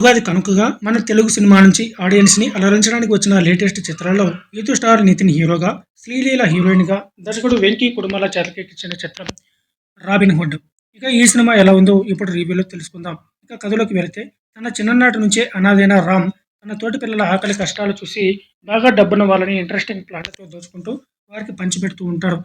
ఉగాది కనుకగా మన తెలుగు సినిమా నుంచి ఆడియన్స్ని అలరించడానికి వచ్చిన లేటెస్ట్ చిత్రాల్లో యూతు స్టార్ నితిన్ హీరోగా శ్రీలీల హీరోయిన్గా దర్శకుడు వెంకీ కుటుంబాల చేతకెక్కించిన చిత్రం రాబిన్ హుడ్. ఇక ఈ సినిమా ఎలా ఉందో ఇప్పుడు రివ్యూలో తెలుసుకుందాం. ఇక కథలోకి వెళితే తన చిన్ననాటి నుంచే అనాథైన రామ్ తన తోటి పిల్లల ఆకలి కష్టాలు చూసి బాగా డబ్బున్న వాళ్ళని ఇంట్రెస్టింగ్ ప్లాట్తో దోచుకుంటూ వారికి పంచిపెడుతూ ఉంటాడు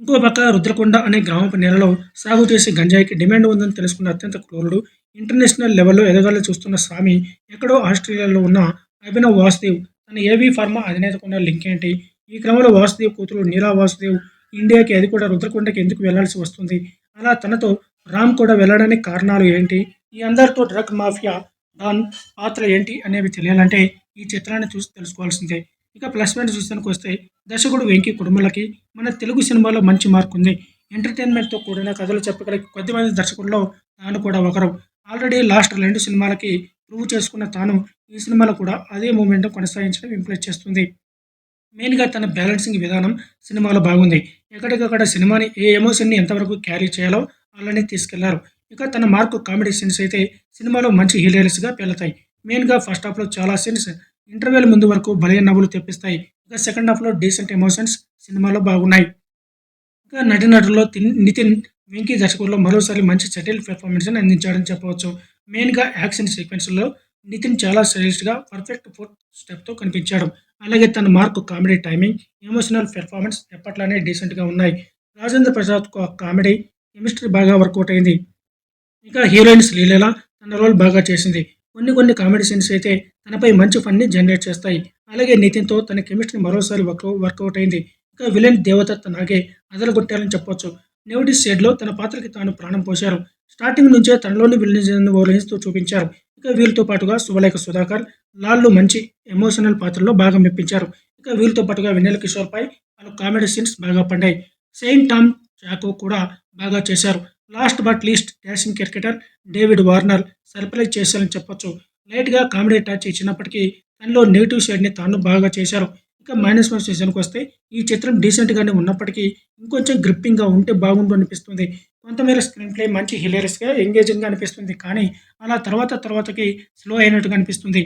ఇంకో పక్క రుద్రకొండ అనే గ్రామపు నేలలో సాగు చేసే గంజాయికి డిమాండ్ ఉందని తెలుసుకున్న అత్యంత క్రూరుడు ఇంటర్నేషనల్ లెవెల్లో ఎదగాలని చూస్తున్న స్వామి ఎక్కడో ఆస్ట్రేలియాలో ఉన్న అభినవ్ వాసుదేవ్ తన ఏవీ ఫార్మా అధినేతకున్న లింక్ ఏంటి? ఈ క్రమంలో వాసుదేవ్ కూతురు నీలా వాసుదేవ్ ఇండియాకి అది కూడా రుద్రకొండకి ఎందుకు వెళ్ళాల్సి వస్తుంది? అలా తనతో రామ్ కూడా వెళ్ళడానికి కారణాలు ఏంటి? ఈ అందరితో డ్రగ్ మాఫియా డాన్ పాత్ర ఏంటి అనేవి తెలియాలంటే ఈ చిత్రాన్ని చూసి తెలుసుకోవాల్సిందే. ఇక ప్లస్ పాయింట్ చూసానికి వస్తే దర్శకుడు వెంకీ కుటుంబాలకి మన తెలుగు సినిమాలో మంచి మార్క్ ఉంది ఎంటర్టైన్మెంట్తో కూడిన కథలు చెప్పగల కొద్దిమంది దర్శకుల్లో తాను కూడా ఒకరు. ఆల్రెడీ లాస్ట్ రెండు సినిమాలకి ప్రూవ్ చేసుకున్న తాను ఈ సినిమాలో కూడా అదే మూమెంట్ కొనసాగించడం ఇంప్రెస్ చేస్తుంది. మెయిన్గా తన బ్యాలెన్సింగ్ విధానం సినిమాలో బాగుంది. ఎక్కడికక్కడ సినిమాని ఏ ఎమోషన్ని ఎంతవరకు క్యారీ చేయాలో అలానే తీసుకెళ్ళారు. ఇక తన మార్కు కామెడీ సీన్స్ అయితే సినిమాలో మంచి హీలేరియస్గా పెళ్తాయి మెయిన్గా ఫస్ట్ హాఫ్లో చాలా సీన్స్ ఇంటర్వెల్ ముందు వరకు బలయ నవ్వులు తెప్పిస్తాయి. ఇక సెకండ్ హాఫ్లో డీసెంట్ ఎమోషన్స్ సినిమాలో బాగున్నాయి. ఇక నటీనటుల్లో నితిన్ వెంకీ దర్శకుల్లో మరోసారి మంచి సెటిల్ పెర్ఫార్మెన్స్ని అందించాడని చెప్పవచ్చు. మెయిన్గా యాక్షన్ సీక్వెన్స్లో నితిన్ చాలా స్టైలిష్గా పర్ఫెక్ట్ ఫోర్త్ స్టెప్తో కనిపించాడు. అలాగే తన mark comedy timing emotional performance ఎప్పట్లానే డీసెంట్గా ఉన్నాయి. రాజేంద్ర ప్రసాద్కు ఆ కామెడీ కెమిస్ట్రీ బాగా వర్కౌట్ అయింది. ఇంకా హీరోయిన్స్ లీలలా తన రోల్ బాగా చేసింది. కొన్ని కొన్ని కామెడీ సీన్స్ అయితే తనపై మంచి ఫన్ని జనరేట్ చేస్తాయి. అలాగే నితిన్తో తన కెమిస్ట్రీ మరోసారి వర్క్ వర్కౌట్ అయింది. ఇంకా విలన్ దేవదత్ నాగే అదలగొట్టారని చెప్పొచ్చు. నెవటి షేడ్లో తన పాత్రకి తాను ప్రాణం పోశారు. స్టార్టింగ్ నుంచే తనలోని విలనిజం ఓలహిస్తూ చూపించారు. ఇక వీళ్ళతో పాటుగా శుభలేఖ సుధాకర్ లాల్లు మంచి ఎమోషనల్ పాత్రలో బాగా మెప్పించారు. ఇక వీళ్ళతో పాటుగా వెన్నెల కిషోర్ పై కామెడీ సీన్స్ బాగా పండాయి. సెయింట్ టామ్ చాకో కూడా బాగా చేశారు. Last but least dashing cricketer David Warner surprise చేశారని చెప్పొచ్చు. లైట్గా కామెడీ టచ్ ఇచ్చినప్పటికీ తనలో నెగిటివ్ షేడ్ని తాను బాగా చేశారు. ఇక మైనస్ వన్ సీజన్కి వస్తే ఈ చిత్రం డీసెంట్గానే ఉన్నప్పటికీ ఇంకొంచెం గ్రిప్పింగ్గా ఉంటే బాగుండు అనిపిస్తుంది. కొంతమేర స్క్రీన్ ప్లే మంచి హిలేరియస్గా ఎంగేజింగ్గా అనిపిస్తుంది కానీ అలా తర్వాత తర్వాతకి స్లో అయినట్టుగా అనిపిస్తుంది.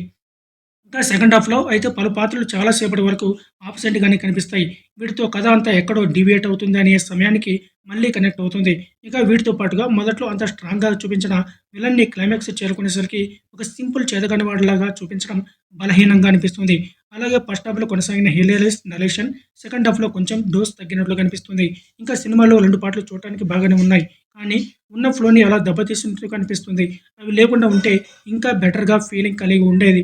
ఇంకా సెకండ్ హాఫ్లో అయితే పలు పాత్రలు చాలాసేపటి వరకు ఆబ్సెంట్గానే కనిపిస్తాయి. వీటితో కథ అంతా ఎక్కడో డివియేట్ అవుతుంది అనే సమయానికి మళ్ళీ కనెక్ట్ అవుతుంది. ఇక వీటితో పాటుగా మొదట్లో అంత స్ట్రాంగ్గా చూపించిన విలన్ని క్లైమాక్స్ చేరుకునేసరికి ఒక సింపుల్ చేదగని వాడిలాగా చూపించడం బలహీనంగా అనిపిస్తుంది. అలాగే ఫస్ట్ హాఫ్లో కొనసాగిన హిలేరియస్ నరేషన్ సెకండ్ హాఫ్లో కొంచెం డోస్ తగ్గినట్లు కనిపిస్తుంది. ఇంకా సినిమాలో రెండు పాటలు చూడటానికి బాగానే ఉన్నాయి. కానీ ఉన్న ఫ్లోని అలా దెబ్బతీసినట్లు కనిపిస్తుంది అవి లేకుండా ఉంటే ఇంకా బెటర్గా ఫీలింగ్ కలిగి ఉండేది.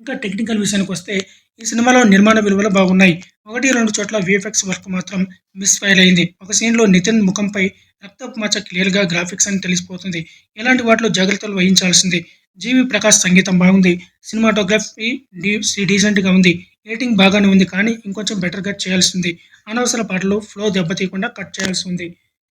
ఇంకా టెక్నికల్ విషయానికి వస్తే ఈ సినిమాలో నిర్మాణ విలువలు బాగున్నాయి. ఒకటి రెండు చోట్ల విఎఫ్ఎక్స్ వర్క్ మాత్రం మిస్ ఫైల్ అయింది. ఒక సీన్లో నితిన్ ముఖంపై రక్తపు మచ్చ క్లియర్గా గ్రాఫిక్స్ అని తెలిసిపోతుంది. ఇలాంటి వాటిలో జాగ్రత్తలు వహించాల్సింది. జీవి ప్రకాష్ సంగీతం బాగుంది. సినిమాటోగ్రఫీ డీ డీసెంట్గా ఉంది. ఎడిటింగ్ బాగానే ఉంది కానీ ఇంకొంచెం బెటర్గా చేయాల్సింది. అనవసర పాటలు ఫ్లో దెబ్బతీయకుండా కట్ చేయాల్సి ఉంది.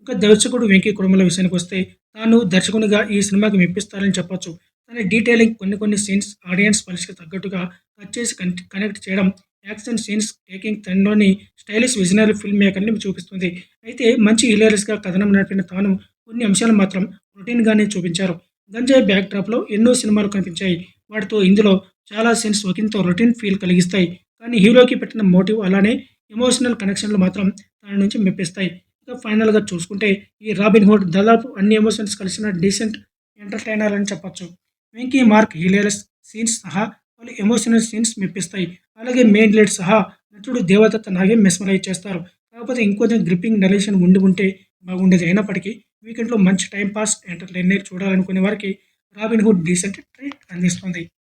ఇంకా దర్శకుడు వెంకీ కుటుంబాల విషయానికి వస్తే తాను దర్శకునిగా ఈ సినిమాకి మెప్పిస్తారని చెప్పొచ్చు. తన డీటెయిలింగ్ కొన్ని కొన్ని సీన్స్ ఆడియన్స్ పలికి తగ్గట్టుగా కట్ చేసి కనెక్ట్ చేయడం యాక్షన్ సీన్స్ టేకింగ్ తనలోని స్టైలిష్ విజనరీ ఫిల్మ్ మేకర్ని చూపిస్తుంది. అయితే మంచి హిలేరియస్గా కథనం నడిపిన తాను కొన్ని అంశాలు మాత్రం రొటీన్గానే చూపించారు. గంజాయి బ్యాక్ డ్రాప్లో ఎన్నో సినిమాలు కనిపించాయి. వాటితో ఇందులో చాలా సీన్స్ ఒకంత రొటీన్ ఫీల్ కలిగిస్తాయి. కానీ హీరోకి పెట్టిన మోటివ్ అలానే ఎమోషనల్ కనెక్షన్లు మాత్రం తన నుంచి మెప్పిస్తాయి. ఇక ఫైనల్గా చూసుకుంటే ఈ రాబిన్ హుడ్ దాదాపు అన్ని ఎమోషన్స్ కలిసిన డీసెంట్ ఎంటర్టైనర్ అని చెప్పొచ్చు. వెంకీ మార్క్ హిలేరియస్ సీన్స్ సహా పలు ఎమోషనల్ సీన్స్ మెప్పిస్తాయి. అలాగే మెయిన్ లీడ్ సహా నటుడు దేవదత్త నాగే మెస్మరైజ్ చేస్తారు. కాకపోతే ఇంకొంచెం గ్రిప్పింగ్ నరేషన్ ఉండి ఉంటే బాగుండేది. అయినప్పటికీ వీకెండ్లో మంచి టైం పాస్ ఎంటర్టైనర్ చూడాలనుకునే వారికి రాబిన్ హుడ్ డీసెంట్ ట్రీట్ అందిస్తుంది.